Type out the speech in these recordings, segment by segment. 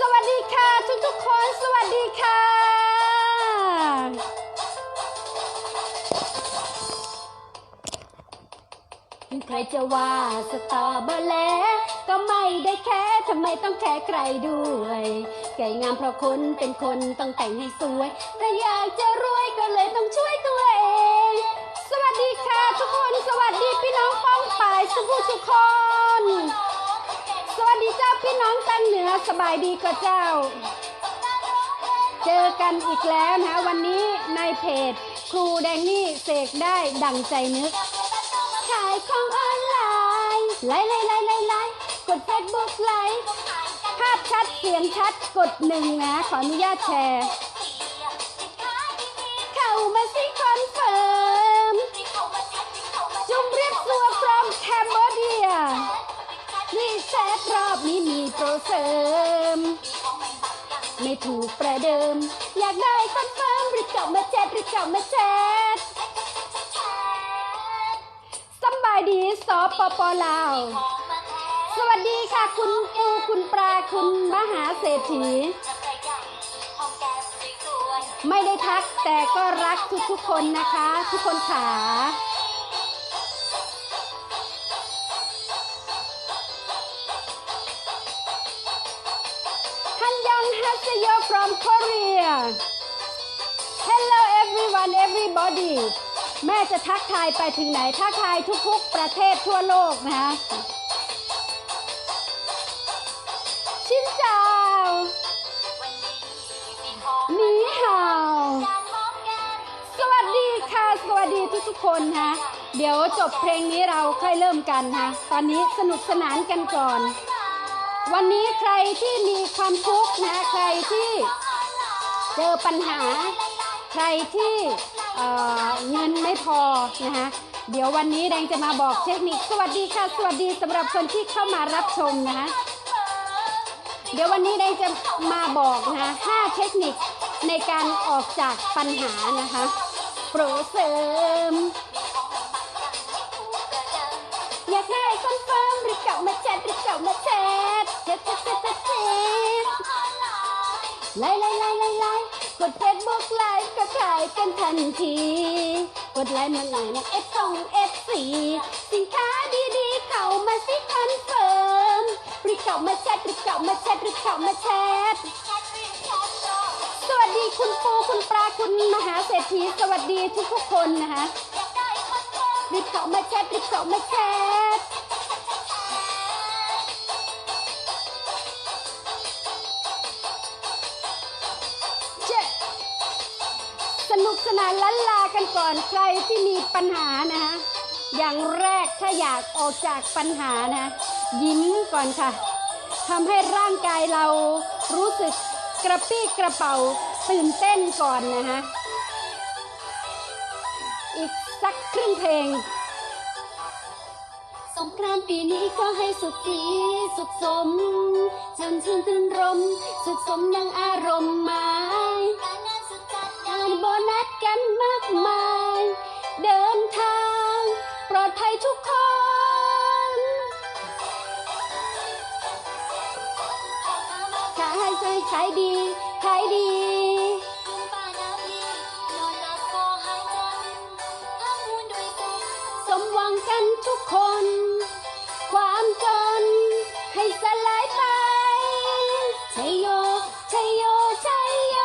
สวัสดีค่ะทุกๆคนสวัสดีค่ะ ใครจะว่าสตอเบอร์แลก็ไม่ได้แค่ทำไมต้องแค่ใครด้วยไก่งามเพราะคนเป็นคนต้องแต่งให้สวย ถ้าอยากจะรวย น้องตังเหนือสบายดีก็เจ้า เจอกันอีกแล้วนะวันนี้ในเพจครูแดงนี่เสกได้ดังใจนึก ขายของออนไลน์ไลน์ไลน์ไลน์ไลน์ไลค์กดเฟซบุ๊กไลน์ภาพชัดเสียงชัดกดหนึ่งนะ ขออนุญาตแชร์ อบนี้มีโปรเสริม ไม่ถูกประเดิม อยากได้คอนเฟิร์มรีบกลับมาแชทรีบกลับมาแชทสบายดีสปปลาว สวัสดีค่ะคุณปูคุณปลาคุณมหาเศรษฐี ไม่ได้ทักแต่ก็รักทุกๆคนนะคะ ทุกคนขา ม่จะทักทายไปถึงไหนทักทายทุกๆประเทศทั่วโลกนะคะชินเจ้าหนีห่าวสวัสดีค่ะ สวัสดีทุกๆคนนะเดี๋ยวจบเพลงนี้เราค่อยเริ่มกันนะตอนนี้สนุกสนานกันก่อน วันนี้ใครที่มีความทุกข์นะ ใครที่เจอปัญหา ใครที่ เเงินไม่พอนะคะเดี๋ยววันนี้แดงจะมาบอกเทคนิคสวัสดีค่ะ สวัสดีสำหรับคนที่เข้ามารับชมนะคะเดี๋ยววันนี้แดงจะมาบอกนะคะห้าเทคนิคในการออกจากปัญหานะคะโปรเสริม อยากให้คอนเฟิร์มรีบกลับมาแชทรีบกลับมาแชทแชทแชทแชทแชทแชทไลค์ไลค์ไลค์ไลค์ไลค์ กดเฟซบุ๊กไลค์ก็ขายกันทันที กดไลค์มาหน่อยนะเอฟสองเอฟสี่สินค้าดีๆ เข้ามาสิคอนเฟิร์มรีบกลับมาแชทรีบกลับมาแชทรีบกลับมาแชทสวัสดีคุณปูคุณปลาคุณมหาเศรษฐีสวัสดีทุกๆคนนะคะรีบเข้ามาแชทรีบเข้ามาแชท อนใครที่มีปัญหานะคะอย่างแรกถ้าอยากออกจากปัญหานะ ยิ้มก่อนค่ะทำให้ร่างกายเรารู้สึกกระปี้กระเป๋าตื่นเต้นก่อนนะคะอีกสักครึ่งเพลง สงกรานต์ปีนี้ก็ให้สุขสีสุขสมชื่นชื่นตื่นรม สุขสมยังอารมณ์หมายการโบนัสกันมากมาย ขายดีขายดีสมหวังกันทุกคน ความจนให้สลายไปชัยโยชัยโยชัยโย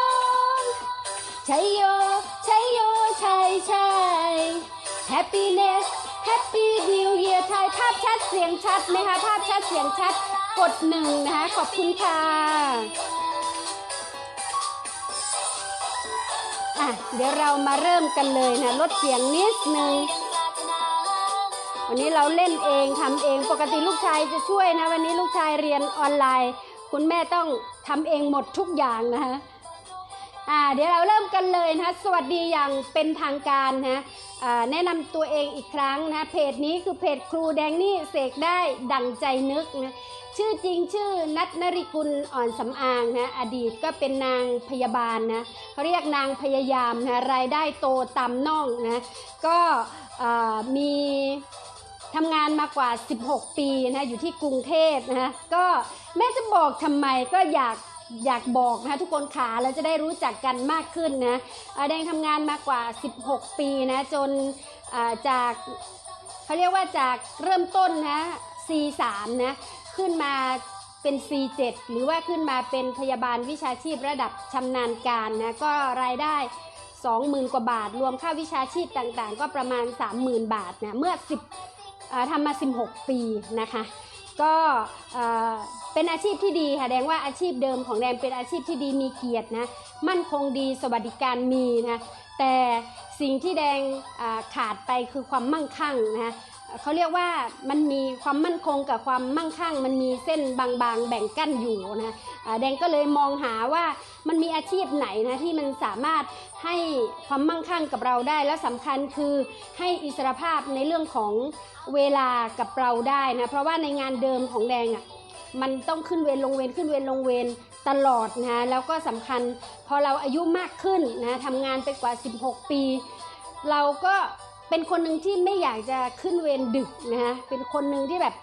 ชัยโยชัยโยชัยชัย Happiness Happy New Year ถ่ายภาพชัดเสียงชัดไหมคะภาพชัดเสียงชัดกดหนึ่งนะคะขอบคุณค่ะ อะเดี๋ยวเรามาเริ่มกันเลยนะลดเสียงนิดนึงวันนี้เราเล่นเองทำเองปกติลูกชายจะช่วยนะ วันนี้ลูกชายเรียนออนไลน์ คุณแม่ต้องทำเองหมดทุกอย่างนะคะอ่าเดี๋ยวเราเริ่มกันเลยนะสวัสดีอย่างเป็นทางการนะอ่าแนะนำตัวเองอีกครั้งนะเพจนี้คือเพจครูแดงนี่เสกได้ดั่งใจนึกนะ ชื่อจริงชื่อนัทนริกุลอ่อนสำอางนะอดีตก็เป็นนางพยาบาลนะเขาเรียกนางพยายามนะรายได้โตตามน่องนะก็มีทำงานมากว่า 16 ปีนะอยู่ที่กรุงเทพนะก็แม่จะบอกทำไมก็อยากอยากบอกนะทุกคนขาเราจะได้รู้จักกันมากขึ้นนะแดงทำงานมากว่า 16 ปีนะจนจากเขาเรียกว่าจากเริ่มต้นนะ C3 นะ ขึ้นมาเป็น C7 หรือว่าขึ้นมาเป็นพยาบาลวิชาชีพระดับชำนาญการนะก็รายได้ 20,000 กว่าบาท รวมค่าวิชาชีพต่างๆ ก็ประมาณ 30,000 บาทนะเมื่อ 10อทำมา 16 ปีนะคะก็เอ่อเป็นอาชีพที่ดีค่ะแดงว่าอาชีพเดิมของแดงเป็นอาชีพที่ดีมีเกียรตินะมั่นคงดีสวัสดิการมีนะแต่สิ่งที่แดงขาดไปคือความมั่งคั่งนะ เขาเรียกว่ามันมีความมั่นคงกับความมั่งคั่ง มันมีเส้นบางๆ แบ่งกั้นอยู่นะแดงก็เลยมองหาว่ามันมีอาชีพไหนนะที่มันสามารถให้ความมั่งคั่งกับเราได้ และสำคัญคือให้อิสรภาพในเรื่องของเวลากับเราได้นะเพราะว่าในงานเดิมของแดงอะมันต้องขึ้นเวรลงเวรขึ้นเวรลงเวรตลอดนะแล้วก็สำคัญพอเราอายุมากขึ้นนะทำงานไปกว่า 16 ปี เราก็ เป็นคนหนึ่งที่ไม่อยากจะขึ้นเวรดึกนะเป็นคนหนึ่งที่แบบ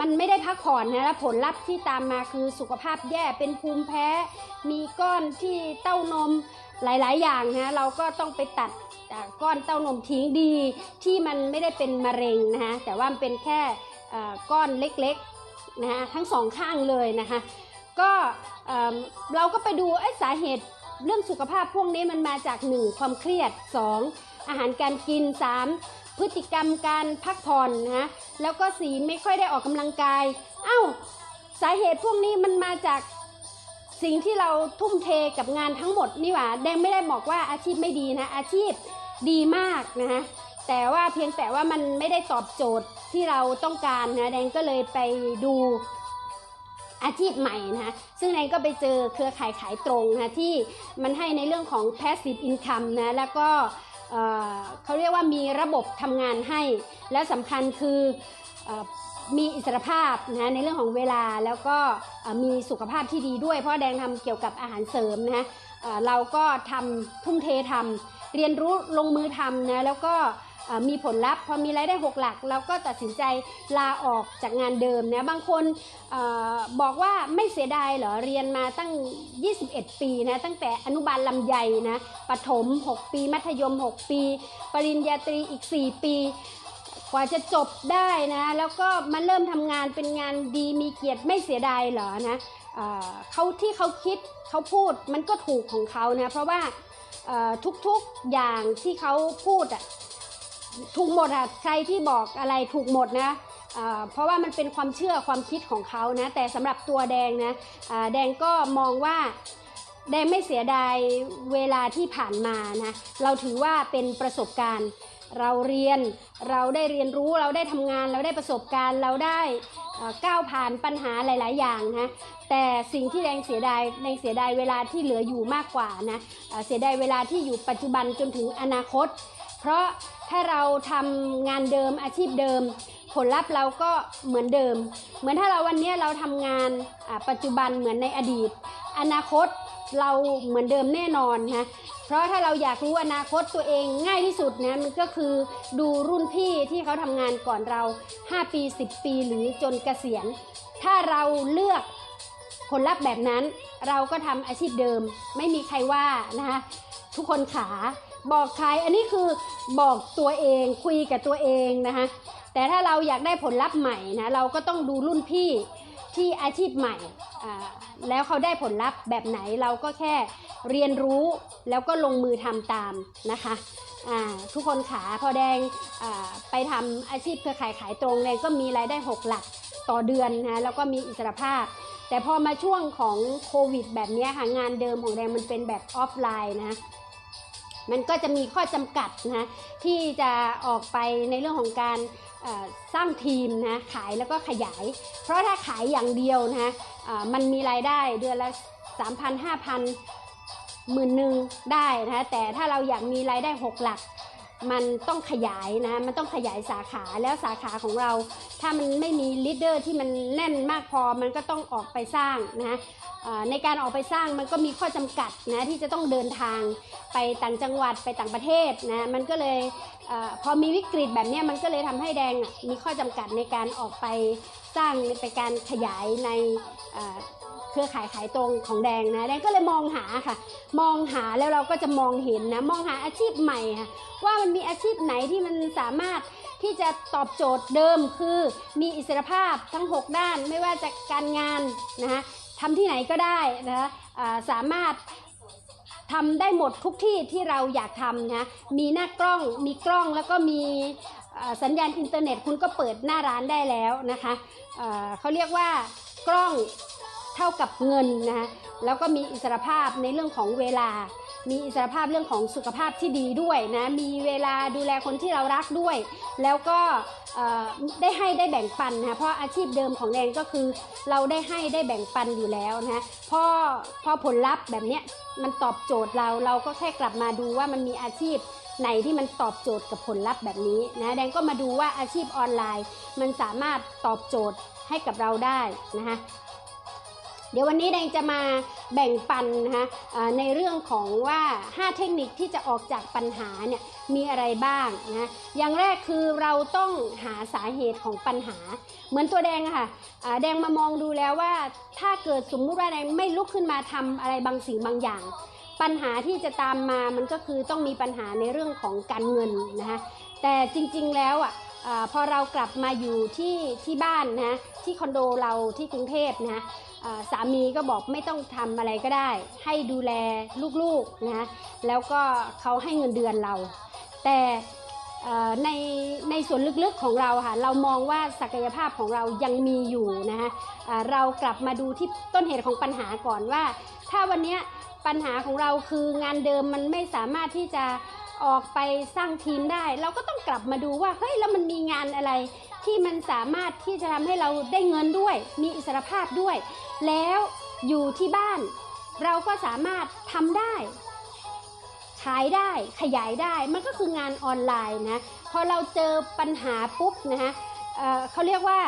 มันไม่ได้พักผ่อนนะแล้วผลลัพธ์ที่ตามมาคือสุขภาพแย่เป็นภูมิแพ้ มีก้อนที่เต้านมหลาย ๆ อย่างนะเราก็ต้องไปตัดก้อนเต้านมทิ้งดีที่มันไม่ได้เป็นมะเร็งนะคะแต่ว่ามันเป็นแค่ก้อนเล็กๆนะคะทั้งสองข้างเลยนะคะก็เอิ่มเราก็ไปดูสาเหตุเรื่องสุขภาพพวกนี้มันมาจาก 1 ความเครียด 2 อาหารการกิน 3 พฤติกรรมการพักผ่อนนะแล้วก็ 4 ไม่ค่อยได้ออกกำลังกาย เอ้า สาเหตุพวกนี้มันมาจากสิ่งที่เราทุ่มเทกับงานทั้งหมดนี่หว่าแดงไม่ได้บอกว่าอาชีพไม่ดีนะ อาชีพดีมากนะคะแต่ว่าเพียงแต่ว่ามันไม่ได้ตอบโจทย์ที่เราต้องการนะแดงก็เลยไปดูอาชีพใหม่นะคะซึ่งแดงก็ไปเจอเครือข่ายขายตรงนะที่มันให้ในเรื่องของ passive income นะแล้วก็ เขาเรียกว่ามีระบบทำงานให้ และสำคัญคืออมีอิสรภาพนะในเรื่องของเวลาแล้วก็มีสุขภาพที่ดีด้วย เพราะแดงทำเกี่ยวกับอาหารเสริมนะเอ่อเราก็ทำทุ่มเททำเรียนรู้ลงมือทำนะแล้วก็ มีผลลัพธ์พอมีรายได้หกหลัก เราก็ตัดสินใจลาออกจากงานเดิมนะบางคนอบอกว่าไม่เสียดายเหรอเรียนมาตั้ง 21 ปีนะตั้งแต่อนุบาลลำไยนะปฐม6 ปี มัธยม 6 ปี ปริญญาตรีอีก 4 ปีกว่าจะจบได้นะ แล้วก็มาเริ่มทำงานเป็นงานดีมีเกียรติไม่เสียดายเหรอนะเอเขาที่เขาคิดเขาพูดมันก็ถูกของเขานะ เพราะว่าทุกๆอย่างที่เขาพูดอะ ถูกหมดอะใครที่บอกอะไรถูกหมดนะเอ่อเพราะว่ามันเป็นความเชื่อความคิดของเขานะ แต่สำหรับตัวแดงนะแดงก็มองว่าแดงไม่เสียดายเวลาที่ผ่านมานะเราถือว่าเป็นประสบการณ์เราเรียนเราได้เรียนรู้เราได้ทำงาน เราได้ประสบการณ์เราได้ก้าวผ่านปัญหาหลาย ๆ อย่างนะแต่สิ่งที่แดงเสียดายแดงเสียดายเวลาที่เหลืออยู่มากกว่านะเสียดายเวลาที่อยู่ปัจจุบันจนถึงอนาคต เพราะถ้าเราทำงานเดิมอาชีพเดิม ผลลัพธ์เราก็เหมือนเดิม เหมือนถ้าเราวันนี้เราทำงานปัจจุบันเหมือนในอดีต อนาคตเราเหมือนเดิมแน่นอนนะเพราะถ้าเราอยากรู้อนาคตตัวเองง่ายที่สุดนะมันก็คือดูรุ่นพี่ที่เขาทำงานก่อนเรา 5 ปี 10 ปีหรือจนเกษียณ ถ้าเราเลือกผลลัพธ์แบบนั้น เราก็ทำอาชีพเดิม ไม่มีใครว่านะคะทุกคนขา บอกใครอันนี้คือบอกตัวเองคุยกับตัวเองนะคะแต่ถ้าเราอยากได้ผลลัพธ์ใหม่นะเราก็ต้องดูรุ่นพี่ที่อาชีพใหม่ แล้วเขาได้ผลลัพธ์แบบไหนเราก็แค่เรียนรู้แล้วก็ลงมือทำตามนะคะทุกคนขาพอแดงไปทำอาชีพเครือข่ายขายตรงแดงก็มีรายได้ 6 หลักต่อเดือนนะแล้วก็มีอิสรภาพ แต่พอมาช่วงของโควิดแบบนี้ค่ะงานเดิมของแดงมันเป็นแบบออฟไลน์นะ มันก็จะมีข้อจำกัดนะที่จะออกไปในเรื่องของการสร้างทีมนะขายแล้วก็ขยาย เพราะถ้าขายอย่างเดียวนะมันมีรายได้เดือนละ 3,000 5,000หมื่นหนึ่งได้นะแต่ถ้าเราอยากมีรายได้ 6 หลัก มันต้องขยายนะมันต้องขยายสาขาแล้วสาขาของเรา ถ้ามันไม่มีลีดเดอร์ที่มันแน่นมากพอมันก็ต้องออกไปสร้างนะในการออกไปสร้างมันก็มีข้อจำกัดนะที่จะต้องเดินทางไปต่างจังหวัดไปต่างประเทศนะมันก็เลยอพอมีวิกฤตแบบนี้มันก็เลยทำให้แดงมีข้อจำกัดในการออกไปสร้างไปการขยายใน เครือข่ายขายตรงของแดงนะแดงก็เลยมองหาค่ะ มองหาแล้วเราก็จะมองเห็นนะมองหาอาชีพใหม่ค่ะว่ามันมีอาชีพไหนที่มันสามารถที่จะตอบโจทย์เดิมคือมีอิสรภาพทั้ง 6 ด้านไม่ว่าจะการงานนะคะทำที่ไหนก็ได้นะคะสามารถทำได้หมดทุกที่ที่เราอยากทำนะมีหน้ากล้องมีกล้องแล้วก็มีสัญญาณอินเทอร์เน็ตคุณก็เปิดหน้าร้านได้แล้วนะคะเขาเรียกว่ากล้อง เท่ากับเงินนะคะแล้วก็มีอิสรภาพในเรื่องของเวลา มีอิสรภาพเรื่องของสุขภาพที่ดีด้วยนะ มีเวลาดูแลคนที่เรารักด้วย แล้วก็ได้ให้ได้แบ่งปันนะ เพราะอาชีพเดิมของแดนก็คือ เราได้ให้ได้แบ่งปันอยู่แล้วนะพอพอผลลัพธ์แบบเนี้ยมันตอบโจทย์เรา เราก็แค่กลับมาดูว่ามันมีอาชีพไหนที่มันตอบโจทย์กับผลลัพธ์แบบนี้นะแดงก็มาดูว่าอาชีพออนไลน์ มันสามารถตอบโจทย์ให้กับเราได้นะคะ เดี๋ยววันนี้แดงจะมาแบ่งปันนะคะในเรื่องของว่า 5 เทคนิคที่จะออกจากปัญหาเนี่ยมีอะไรบ้างนะอย่างแรกคือเราต้องหาสาเหตุของปัญหา เหมือนตัวแดงค่ะแดงมามองดูแล้วว่าถ้าเกิดสมมุติว่าแดงไม่ลุกขึ้นมาทำอะไรบางสิ่งบางอย่างปัญหาที่จะตามมามันก็คือต้องมีปัญหาในเรื่องของการเงินนะคะแต่จริงๆแล้วอะพอเรากลับมาอยู่ที่ที่บ้านนะที่คอนโดเราที่กรุงเทพนะ สามีก็บอกไม่ต้องทำอะไรก็ได้ ให้ดูแลลูกๆนะแล้วก็เขาให้เงินเดือนเรา แต่ในในส่วนลึกๆของเราค่ะเรามองว่าศักยภาพของเรายังมีอยู่นะคะเรากลับมาดูที่ต้นเหตุของปัญหาก่อนว่า ถ้าวันนี้ปัญหาของเราคืองานเดิมมันไม่สามารถที่จะออกไปสร้างทีมได้ เราก็ต้องกลับมาดูว่าเฮ้ยแล้วมันมีงานอะไร ที่มันสามารถที่จะทำให้เราได้เงินด้วย มีอิสรภาพด้วย แล้วอยู่ที่บ้าน เราก็สามารถทำได้ ขายได้ขยายได้ มันก็คืองานออนไลน์นะ พอเราเจอปัญหาปุ๊บนะฮะเเขาเรียกว่า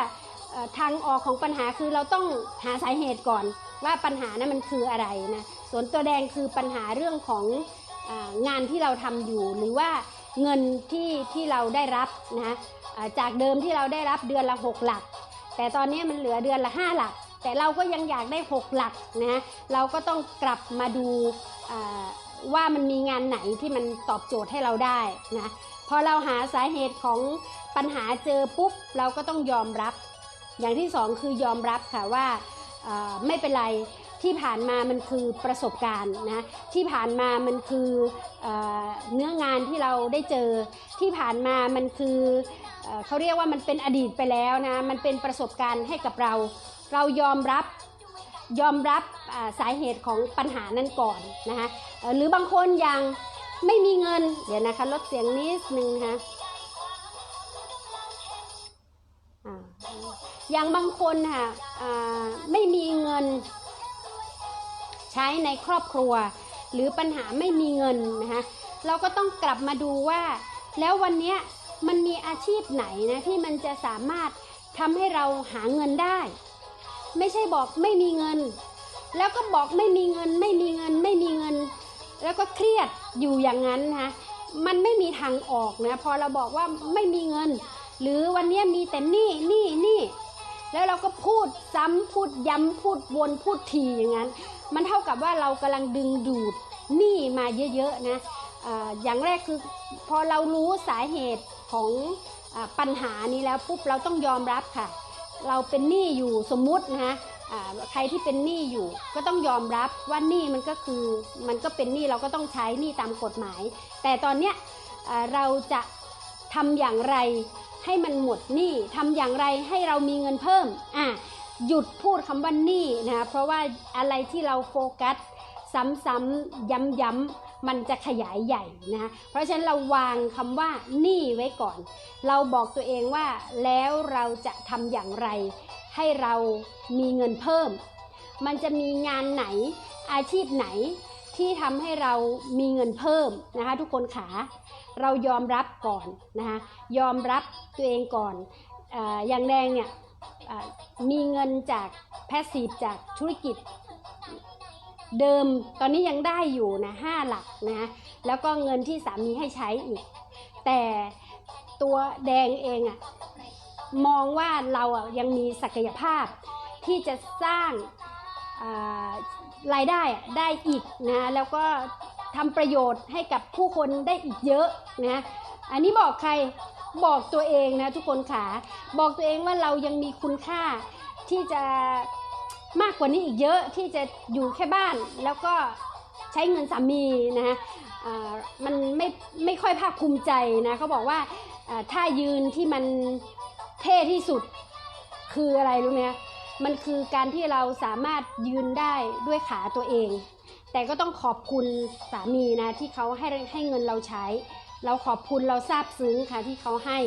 ทางออกของปัญหาคือเราต้องหาสาเหตุก่อน ว่าปัญหานั้นมันคืออะไรนะส่วนตัวแดงคือปัญหาเรื่องของงานที่เราทำอยู่หรือว่าเงินที่ที่เราได้รับนะ จากเดิมที่เราได้รับเดือนละ 6 หลัก แต่ตอนนี้มันเหลือเดือนละ 5 หลัก แต่เราก็ยังอยากได้ 6 หลักนะเราก็ต้องกลับมาดูว่ามันมีงานไหนที่มันตอบโจทย์ให้เราได้นะพอเราหาสาเหตุของปัญหาเจอปุ๊บเราก็ต้องยอมรับ อย่างที่สองคือยอมรับค่ะว่าไม่เป็นไรที่ผ่านมามันคือประสบการณ์นะที่ผ่านมามันคือเอเนื้องานที่เราได้เจอ ที่ผ่านมามันคือ เขาเรียกว่ามันเป็นอดีตไปแล้วนะ มันเป็นประสบการณ์ให้กับเรา เรายอมรับยอมรับสาเหตุของปัญหานั้นก่อนนะคะหรือบางคนยังไม่มีเงิน เดี๋ยวนะคะลดเสียงนิดนึงนะคะอย่างบางคนค่ะไม่มีเงินใช้ในครอบครัว หรือปัญหาไม่มีเงินนะคะเราก็ต้องกลับมาดูว่า แล้ววันนี้ มันมีอาชีพไหนนะที่มันจะสามารถทำให้เราหาเงินได้ ไม่ใช่บอกไม่มีเงิน แล้วก็บอกไม่มีเงิน ไม่มีเงิน ไม่มีเงิน แล้วก็เครียดอยู่อย่างนั้นนะมันไม่มีทางออกนะพอเราบอกว่าไม่มีเงิน หรือวันนี้มีแต่นี้หนี้หนี้แล้วเราก็พูดซ้ำพูดย้ำพูดวนพูดทีอย่างนั้น มันเท่ากับว่าเรากำลังดึงดูดหนี้มาเยอะๆนะอ่าอย่างแรกคือพอเรารู้สาเหตุ ของอปัญหานี้แล้วปุ๊บเราต้องยอมรับค่ะ เราเป็นหนี้อยู่สมมุตินะคะใครที่เป็นหนี้อยู่ก็ต้องยอมรับว่าหนี้มันก็คือมันก็เป็นหนี้เราก็ต้องใช้หนี้ตามกฎหมาย แต่ตอนเนี้ยเราจะทำอย่างไรให้มันหมดหนี้ทำอย่างไรให้เรามีเงินเพิ่มอะหยุดพูดคำว่าหนี้นะคะเพราะว่าอะไรที่เราโฟกัส ซ้ำๆย้ำๆ มันจะขยายใหญ่นะคะเพราะฉะนั้นเราวางคำว่าหนี้ไว้ก่อน เราบอกตัวเองว่าแล้วเราจะทำอย่างไร ให้เรามีเงินเพิ่ม มันจะมีงานไหนอาชีพไหนที่ทำให้เรามีเงินเพิ่มนะคะทุกคนขาเรายอมรับก่อนนะคะยอมรับตัวเองก่อนออย่างแดงเนี่ยมีเงินจากแพสซีฟจากธุรกิจ เดิมตอนนี้ยังได้อยู่นะห้าหลักนะแล้วก็เงินที่สามีให้ใช้อีก แต่ตัวแดงเองอะมองว่าเราอะยังมีศักยภาพที่จะสร้างรายได้อะได้อีกนะแล้วก็ทำประโยชน์ให้กับผู้คนได้อีกเยอะนะอันนี้บอกใครบอกตัวเองนะทุกคนขาบอกตัวเองว่าเรายังมีคุณค่าที่จะ มากกว่านี้อีกเยอะที่จะอยู่แค่บ้านแล้วก็ใช้เงินสามีนะฮะมันไม่ไม่ค่อยภาคภูมิใจนะเขาบอกว่าอ่าท่ายืนที่มันเท่ที่สุดคืออะไรรู้ไหมคะมันคือการที่เราสามารถยืนได้ด้วยขาตัวเอง แต่ก็ต้องขอบคุณสามีนะที่เขาให้ให้เงินเราใช้ เราขอบคุณเราซาบซึ้งค่ะที่เขาให้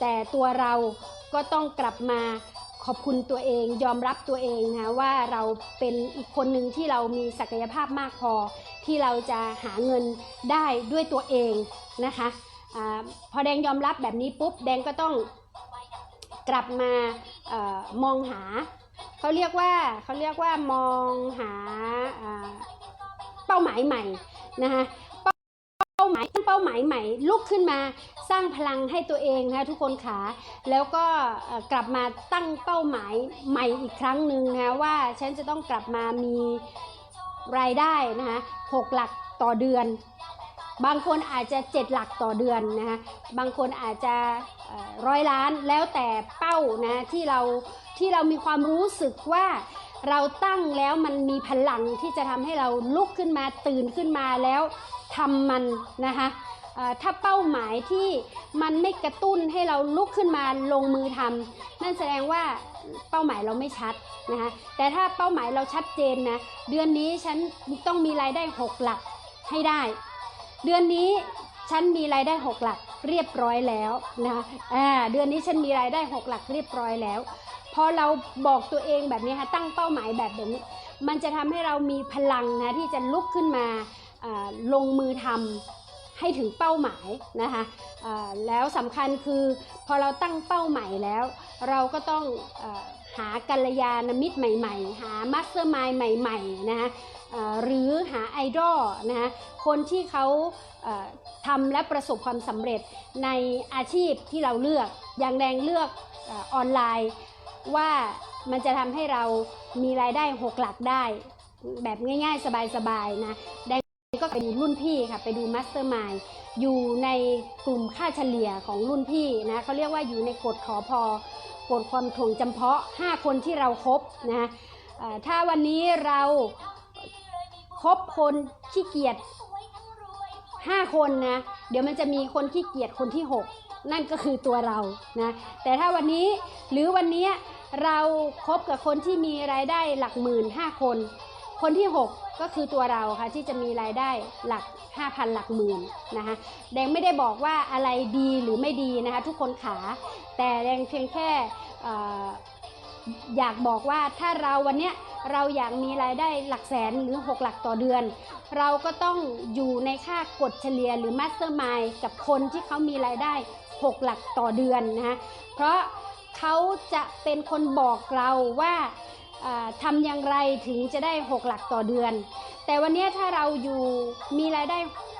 แต่ตัวเราก็ต้องกลับมา ขอบคุณตัวเองยอมรับตัวเองนะว่าเราเป็นอีกคนหนึ่งที่เรามีศักยภาพมากพอ ที่เราจะหาเงินได้ด้วยตัวเองนะคะอพอแดงยอมรับแบบนี้ปุ๊บแดงก็ต้องกลับมาอมองหาเขาเรียกว่าเขาเรียกว่ามองหาเป้าหมายใหม่นะคะ เป้าหมายใหม่ ลุกขึ้นมาสร้างพลังให้ตัวเองนะทุกคนขาแล้วก็กลับมาตั้งเป้าหมายใหม่อีกครั้งหนึ่งนะว่าฉันจะต้องกลับมามีรายได้นะคะหกหลักต่อเดือน บางคนอาจจะเจ็ดหลักต่อเดือนนะคะบางคนอาจจะร้อยล้านแล้วแต่เป้านะที่เราที่เรามีความรู้สึกว่าเราตั้งแล้วมันมีพลังที่จะทำให้เราลุกขึ้นมาตื่นขึ้นมาแล้ว ทำมันนะคะถ้าเป้าหมายที่มันไม่กระตุ้นให้เราลุกขึ้นมาลงมือทำนั่นแสดงว่าเป้าหมายเราไม่ชัดนะคะแต่ถ้าเป้าหมายเราชัดเจนนะเดือนนี้ฉันต้องมีรายได้หกหลักให้ได้ เดือนนี้ฉันมีรายได้หกหลักเรียบร้อยแล้วนะคะเดือนนี้ฉันมีรายได้หกหลักเรียบร้อยแล้วพอเราบอกตัวเองแบบนี้ค่ะตั้งเป้าหมายแบบนี้ มันจะทำให้เรามีพลังนะที่จะลุกขึ้นมา ลงมือทำให้ถึงเป้าหมายนะคะแล้วสำคัญคือพอเราตั้งเป้าหมายแล้ว เราก็ต้องอหากัลยาณมิตรใหม่ ๆ หามัสเตอร์มายใหม่ๆนะคะหรือหาไอดอลนะคะคนที่เขาทำและประสบความสำเร็จในอาชีพที่เราเลือกอย่างแดงเลือกอออนไลน์ ว่ามันจะทำให้เรามีรายได้หกหลักได้ แบบง่ายๆ สบายๆนะแดง ก็ไปดูรุ่นพี่ค่ะ ไปดูมัสเตอร์มายอยู่ในกลุ่มค่าเฉลี่ยของรุ่นพี่นะเขาเรียกว่าอยู่ในกฎขอพอกฎความถ่วงจำเพาะ 5 คนที่เราครบนะถ้าวันนี้เราครบคนขี้เกียจ5 คนนะ เดี๋ยวมันจะมีคนขี้เกียจคนที่ 6 นั่นก็คือตัวเรานะแต่ถ้าวันนี้หรือวันนี้เราครบกับคนที่มีรายได้หลักหมื่นห้าคน คนที่ 6 ก็คือตัวเราค่ะที่จะมีรายได้หลัก 5,000 หลักหมื่นนะคะแดงไม่ได้บอกว่าอะไรดีหรือไม่ดีนะคะทุกคนขา แต่แดงเพียงแค่อ่อยากบอกว่าถ้าเราวันเนี้ยเราอยากมีรายได้หลักแสนหรือ 6 หลักต่อเดือน เราก็ต้องอยู่ในค่ากดเฉลี่ยหรือมาสเตอร์มายกับคนที่เขามีรายได้ 6 หลักต่อเดือนนะคะเพราะเขาจะเป็นคนบอกเราว่า ทำอย่างไรถึงจะได้ 6 หลักต่อเดือน แต่วันนี้ถ้าเราอยู่มีรายได้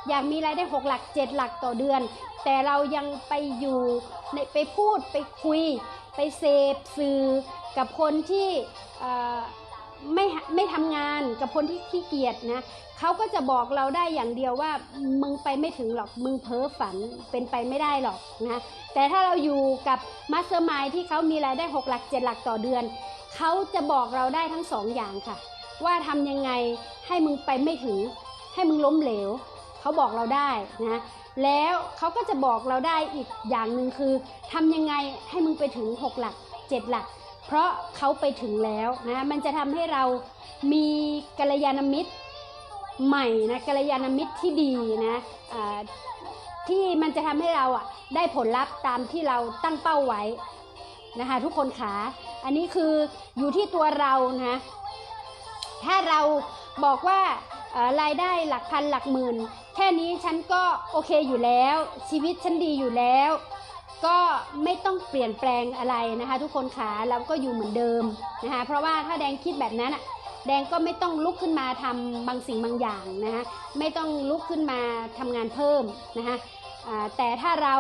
อยากมีรายได้ 6 หลัก 7 หลักต่อเดือน แต่เรายังไปอยู่ไปพูดไปคุย ไปเสพสื่อกับคนที่ไม่ไม่ทำงานกับคนที่ขี้เกียจนะเขาก็จะบอกเราได้อย่างเดียวว่ามึงไปไม่ถึงหรอกมึงเพ้อฝันเป็นไปไม่ได้หรอกนะแต่ถ้าเราอยู่กับมาสเตอร์มายที่เขามีรายได้ 6 หลัก 7 หลักต่อเดือน เขาจะบอกเราได้ทั้งสองอย่างค่ะ ว่าทำยังไงให้มึงไปไม่ถึง ให้มึงล้มเหลว เขาบอกเราได้นะแล้วเขาก็จะบอกเราได้อีกอย่างหนึ่งคือทำยังไงให้มึงไปถึง 6 หลัก 7 หลัก เพราะเขาไปถึงแล้วนะมันจะทำให้เรามีกัลยาณมิตรใหม่นะกัลยาณมิตรที่ดีนะที่มันจะทำให้เราอะได้ผลลัพธ์ตามที่เราตั้งเป้าไว้นะคะทุกคนขา อันนี้คืออยู่ที่ตัวเรานะถ้าเราบอกว่ารายได้หลักพันหลักหมื่น แค่นี้ฉันก็โอเคอยู่แล้ว ชีวิตฉันดีอยู่แล้ว ก็ไม่ต้องเปลี่ยนแปลงอะไรนะคะ ทุกคนขาเราก็อยู่เหมือนเดิมนะคะเพราะว่าถ้าแดงคิดแบบนั้นอะแดงก็ไม่ต้องลุกขึ้นมาทำบางสิ่งบางอย่างนะคะไม่ต้องลุกขึ้นมาทำงานเพิ่มนะคะแต่ถ้าเรา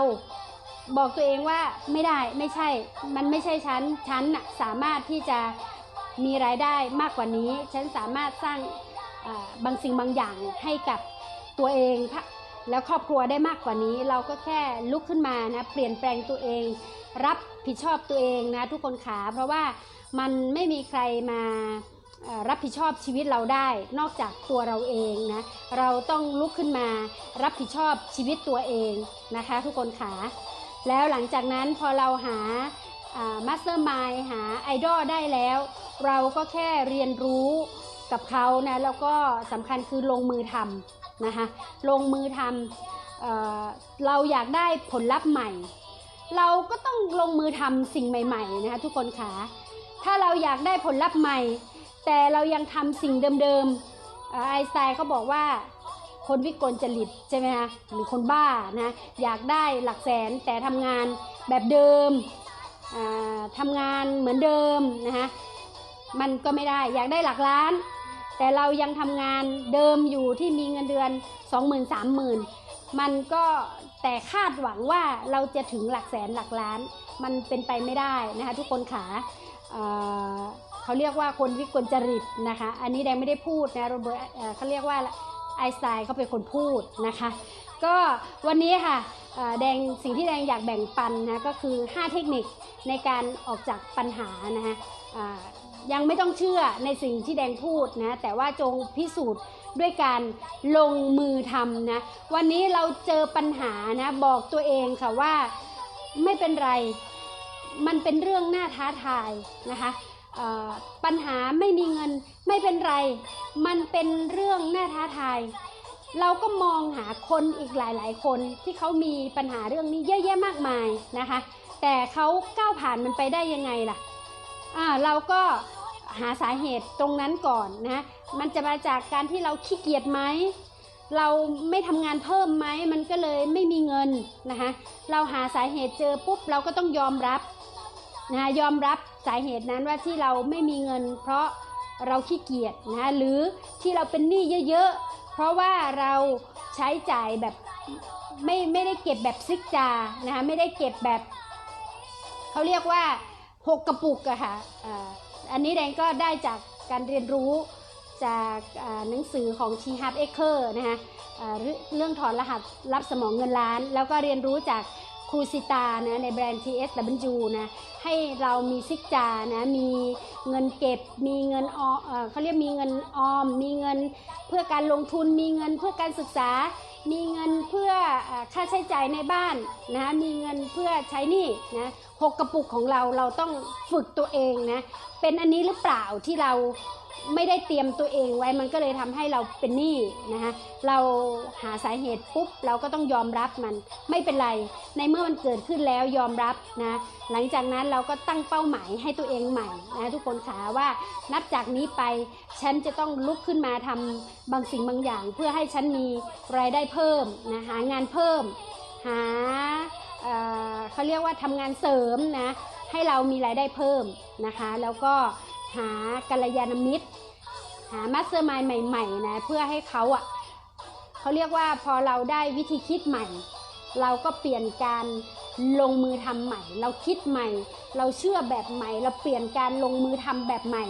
บอกตัวเองว่าไม่ได้ไม่ใช่ มันไม่ใช่ฉันฉันสามารถที่จะมีรายได้มากกว่านี้ ฉันสามารถสร้างบางสิ่งบางอย่างให้กับตัวเองแล้วครอบครัวได้มากกว่านี้ เราก็แค่ลุกขึ้นมานะเปลี่ยนแปลงตัวเอง รับผิดชอบตัวเองนะทุกคนขาเพราะว่ามันไม่มีใครมารับผิดชอบชีวิตเราได้ นอกจากตัวเราเองนะเราต้องลุกขึ้นมารับผิดชอบชีวิตตัวเองนะคะ ทุกคนขา แล้วหลังจากนั้นพอเราหามาสเตอร์มายหาไอดอลได้แล้ว เราก็แค่เรียนรู้กับเขานะแล้วก็สำคัญคือลงมือทำนะคะลงมือทำเอเราอยากได้ผลลัพธ์ใหม่ เราก็ต้องลงมือทำสิ่งใหม่ๆนะคะทุกคนคะถ้าเราอยากได้ผลลัพธ์ใหม่ แต่เรายังทำสิ่งเดิมๆไอสไตน์เขาบอกว่า คนวิกลจริตใช่ไหมคะหรือคนบ้านะอยากได้หลักแสนแต่ทำงานแบบเดิมอ่าทำงานเหมือนเดิมนะคะมันก็ไม่ได้อยากได้หลักล้าน แต่เรายังทำงานเดิมอยู่ที่มีเงินเดือน 20,000 30,000 มันก็แต่คาดหวังว่าเราจะถึงหลักแสนหลักล้าน มันเป็นไปไม่ได้นะคะทุกคนขาเขาเรียกว่าคนวิกลจริตนะคะ อันนี้แดงไม่ได้พูดนะโรเบิร์ตเขาเรียกว่า ไอสไตน์เขาเป็นคนพูดนะคะ ก็วันนี้ค่ะแดงสิ่งที่แดงอยากแบ่งปันนะก็คือ 5 เทคนิคในการออกจากปัญหานะคะยังไม่ต้องเชื่อในสิ่งที่แดงพูดนะแต่ว่าจงพิสูจน์ด้วยการลงมือทำนะวันนี้เราเจอปัญหานะบอกตัวเองค่ะว่าไม่เป็นไร มันเป็นเรื่องน่าท้าทายนะคะ ปัญหาไม่มีเงินไม่เป็นไร มันเป็นเรื่องน่าท้าทาย เราก็มองหาคนอีกหลาย ๆ คนที่เขามีปัญหาเรื่องนี้เยอะแยะมากมายนะคะ แต่เขาก้าวผ่านมันไปได้ยังไงล่ะอ่าเราก็หาสาเหตุตรงนั้นก่อนนะ มันจะมาจากการที่เราขี้เกียจไหม เราไม่ทำงานเพิ่มไหม มันก็เลยไม่มีเงินนะคะ เราหาสาเหตุเจอปุ๊บเราก็ต้องยอมรับ นะยอมรับสาเหตุนั้นว่าที่เราไม่มีเงิน เพราะเราขี้เกียจนะหรือที่เราเป็นหนี้เยอะๆ เพราะว่าเราใช้จ่ายแบบไม่ไม่ได้เก็บแบบซิกจานะคะไม่ได้เก็บแบบเขาเรียกว่าหกกระปุกอะค่ะอันนี้แดงก็ได้จากการเรียนรู้จากหนังสือของชีฮับเอเคอร์นะคะเรื่องถอนรหัสรับสมองเงินล้าน แล้วก็เรียนรู้จาก ครูซิตานะในแบรนด์ TSW นะให้เรามีซิกจานะมีเงินเก็บ มีเงินออเอ่อเขาเรียกมีเงินออม มีเงินเพื่อการลงทุน มีเงินเพื่อการศึกษา มีเงินเพื่อค่าใช้จ่ายในบ้านนะมีเงินเพื่อใช้หนี้นะ หกกระปุกของเราเราต้องฝึกตัวเองนะเป็นอันนี้หรือเปล่าที่เราไม่ได้เตรียมตัวเองไว้มันก็เลยทำให้เราเป็นหนี้นะคะเราหาสาเหตุปุ๊บเราก็ต้องยอมรับมันไม่เป็นไรในเมื่อมันเกิดขึ้นแล้วยอมรับนะหลังจากนั้นเราก็ตั้งเป้าหมายให้ตัวเองใหม่นะทุกคนขาว่านับจากนี้ไปฉันจะต้องลุกขึ้นมาทำบางสิ่งบางอย่าง เพื่อให้ฉันมีรายได้เพิ่มนะหางานเพิ่มหา เขาเรียกว่าทำงานเสริมนะให้เรามีรายได้เพิ่มนะคะ แล้วก็หากัลยาณมิตร หามาสเตอร์มายใหม่ๆนะเพื่อให้เขาอะเขาเรียกว่าพอเราได้วิธีคิดใหม่ เราก็เปลี่ยนการลงมือทำใหม่ เราคิดใหม่ เราเชื่อแบบใหม่ เราเปลี่ยนการลงมือทำแบบใหม่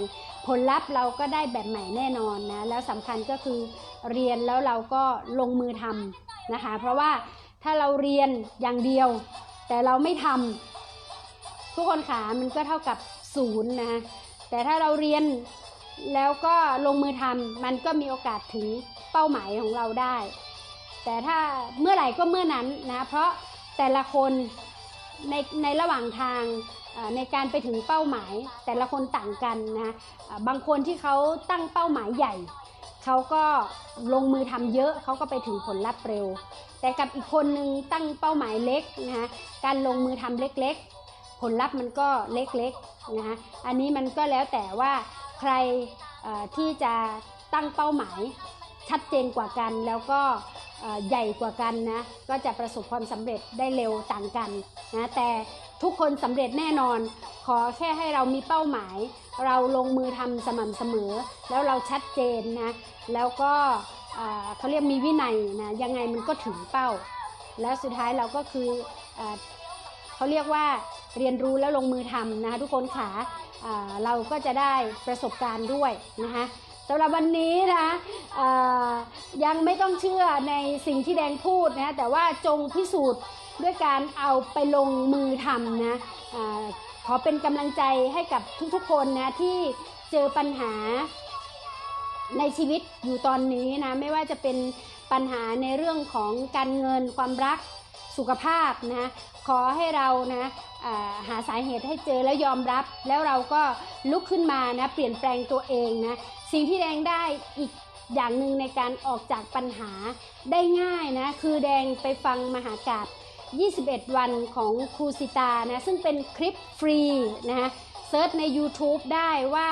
ผลลัพธ์เราก็ได้แบบใหม่แน่นอนนะแล้วสำคัญก็คือเรียนแล้วเราก็ลงมือทำนะคะ เพราะว่า ถ้าเราเรียนอย่างเดียว แต่เราไม่ทำทุกคนขามันก็เท่ากับศูนย์นะแต่ถ้าเราเรียนแล้วก็ลงมือทำมันก็มีโอกาสถึงเป้าหมายของเราได้ แต่ถ้าเมื่อไหร่ก็เมื่อนั้นนะเพราะแต่ละคนในในระหว่างทางในการไปถึงเป้าหมายแต่ละคนต่างกันนะบางคนที่เขาตั้งเป้าหมายใหญ่ เขาก็ลงมือทำเยอะเขาก็ไปถึงผลลัพธ์เร็ว แต่กับอีกคนนึงตั้งเป้าหมายเล็กนะคะการลงมือทำเล็กๆ ผลลัพธ์มันก็เล็กๆนะคะอันนี้มันก็แล้วแต่ว่าใครที่จะตั้งเป้าหมายชัดเจนกว่ากันแล้วก็ใหญ่กว่ากันนะก็จะประสบความสำเร็จได้เร็วต่างกันนะแต่ทุกคนสำเร็จแน่นอน ขอแค่ให้เรามีเป้าหมาย เราลงมือทำสม่ำเสมอ แล้วเราชัดเจนนะ แล้วก็เขาเรียกมีวินัยนะยังไงมันก็ถึงเป้า แล้วสุดท้ายเราก็คือเอเขาเรียกว่าเรียนรู้แล้วลงมือทำนะคะทุกคนขาเราก็จะได้ประสบการณ์ด้วยนะคะสำหรับวันนี้นะะยังไม่ต้องเชื่อในสิ่งที่แดงพูดนะแต่ว่าจงพิสูจน์ด้วยการเอาไปลงมือทำนะ อาขอเป็นกำลังใจให้กับทุกๆคนนะที่เจอปัญหาในชีวิตอยู่ตอนนี้นะไม่ว่าจะเป็นปัญหาในเรื่องของการเงินความรักสุขภาพนะขอให้เรานะาหาสาเหตุให้เจอแล้วยอมรับ แล้วเราก็ลุกขึ้นมานะเปลี่ยนแปลงตัวเองนะสิ่งที่แดงได้อีกอย่างหนึ่งในการออกจากปัญหาได้ง่ายนะคือแดงไปฟังมหากาบ 21 วันของครูสิตานะซึ่งเป็นคลิปฟรีนะเซิร์ชใน YouTube ได้ว่า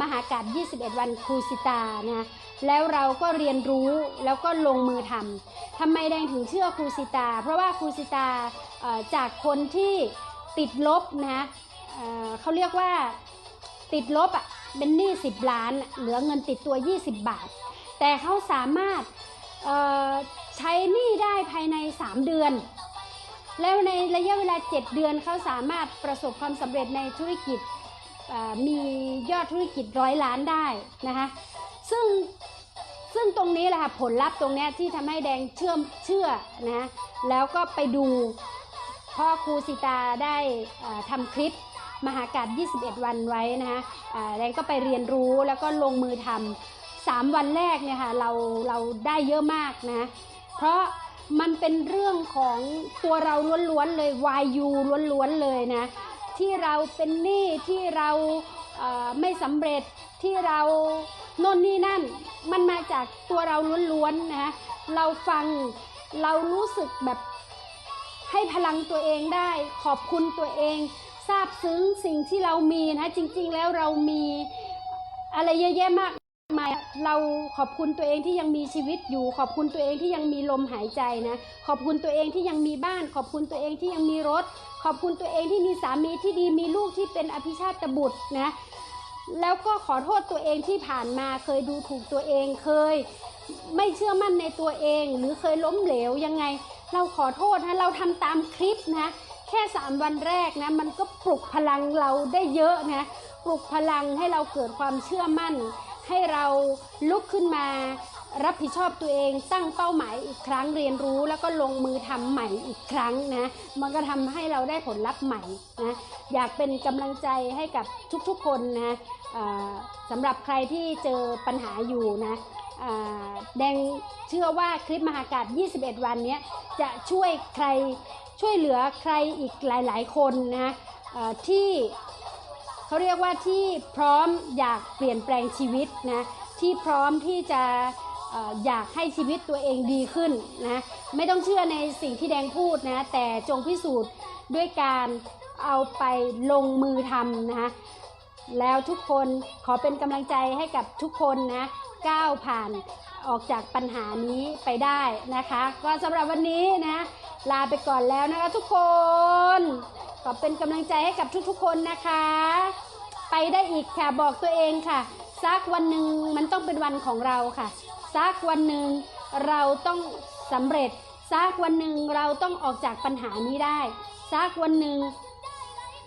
มหากาบ21 วันครูสิตานะแล้วเราก็เรียนรู้แล้วก็ลงมือทำทำไมแดงถึงเชื่อครูสิตา เพราะว่าครูสิตาจากคนที่ติดลบนะเอ่อเขาเรียกว่าติดลบอะเป็นหนี้10 ล้าน เหลือเงินติดตัว 20 บาท แต่เขาสามารถใช้หนี้ได้ภายใน 3 เดือน แล้วในระยะเวลา 7 เดือนเขาสามารถประสบความสำเร็จในธุรกิจมียอดธุรกิจร้อยล้านได้นะคะซึ่งซึ่งตรงนี้แหละค่ะผลลัพธ์ตรงนี้ที่ทำให้แดงเชื่อมเชื่อนะแล้วก็ไปดูพ่อครูสิตาได้ทำคลิปมหากาศ21 วันไว้นะคะแดงก็ไปเรียนรู้แล้วก็ลงมือทำสามวันแรกเนี่ยค่ะเราเราได้เยอะมากนะเพราะ มันเป็นเรื่องของตัวเราล้วนๆเลยวายูล้วนๆเลยนะที่เราเป็นหนี้ที่เราเไม่สำเร็จที่เราโน่นนี่นั่น มันมาจากตัวเราล้วนๆนะเราฟังเรารู้สึกแบบให้พลังตัวเองได้ขอบคุณตัวเองซาบซึ้งสิ่งที่เรามีนะจริงๆแล้วเรามีอะไรเยอะแยะมาก มาเราขอบคุณตัวเองที่ยังมีชีวิตอยู่ ขอบคุณตัวเองที่ยังมีลมหายใจนะขอบคุณตัวเองที่ยังมีบ้าน ขอบคุณตัวเองที่ยังมีรถ ขอบคุณตัวเองที่มีสามีที่ดีมีลูกที่เป็นอภิชาตบุตรนะแล้วก็ขอโทษตัวเองที่ผ่านมาเคยดูถูกตัวเองเคย ไม่เชื่อมั่นในตัวเอง หรือเคยล้มเหลวยังไง เราขอโทษนะเราทำตามคลิปนะแค่สามวันแรกนะมันก็ปลุกพลังเราได้เยอะนะปลุกพลังให้เราเกิดความเชื่อมั่น ให้เราลุกขึ้นมารับผิดชอบตัวเองตั้งเป้าหมายอีกครั้งเรียนรู้แล้วก็ลงมือทำใหม่อีกครั้งนะมันก็ทำให้เราได้ผลลัพธ์ใหม่นะอยากเป็นกำลังใจให้กับทุกๆคนนะสำหรับใครที่เจอปัญหาอยู่นะแดงเชื่อว่าคลิปมหากาศ 21 วันนี้จะช่วยใครช่วยเหลือใครอีกหลาย ๆ คนนะที่ เขาเรียกว่าที่พร้อมอยากเปลี่ยนแปลงชีวิตนะที่พร้อมที่จะเอ่ออยากให้ชีวิตตัวเองดีขึ้นนะไม่ต้องเชื่อในสิ่งที่แดงพูดนะแต่จงพิสูจน์ด้วยการเอาไปลงมือทำนะคะแล้วทุกคนขอเป็นกำลังใจให้กับทุกคนนะก้าวผ่านออกจากปัญหานี้ไปได้นะคะ ก็สำหรับวันนี้นะ ลาไปก่อนแล้วนะคะทุกคน ขอเป็นกำลังใจให้กับทุกๆ คนนะคะ ไปได้อีกค่ะบอกตัวเองค่ะสักวันหนึ่งมันต้องเป็นวันของเราค่ะสักวันหนึ่งเราต้องสำเร็จสักวันหนึ่งเราต้องออกจากปัญหานี้ได้สักวันหนึ่ง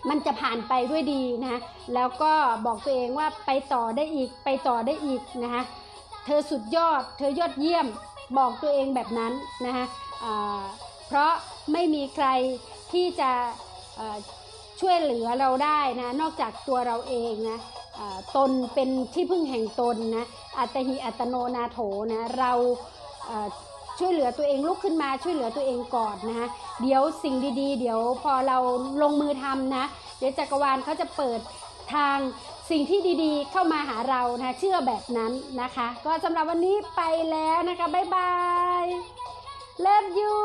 มันจะผ่านไปด้วยดีนะแล้วก็บอกตัวเองว่าไปต่อได้อีกไปต่อได้อีกนะคะเธอสุดยอด เธอยอดเยี่ยมบอกตัวเองแบบนั้นนะคะเพราะไม่มีใครที่จะ ช่วยเหลือเราได้นะนอกจากตัวเราเองนะตนเป็นที่พึ่งแห่งตนนะอัตหิอัตโนนาโถนะเราช่วยเหลือตัวเองลุกขึ้นมาช่วยเหลือตัวเองก่อนนะเดี๋ยวสิ่งดีๆ เดี๋ยวพอเราลงมือทำนะเดี๋ยวจักรวาลเขาจะเปิดทางสิ่งที่ดีๆ เข้ามาหาเรานะเชื่อแบบนั้นนะคะ ก็สำหรับวันนี้ไปแล้วนะคะ บ๊ายบาย Love you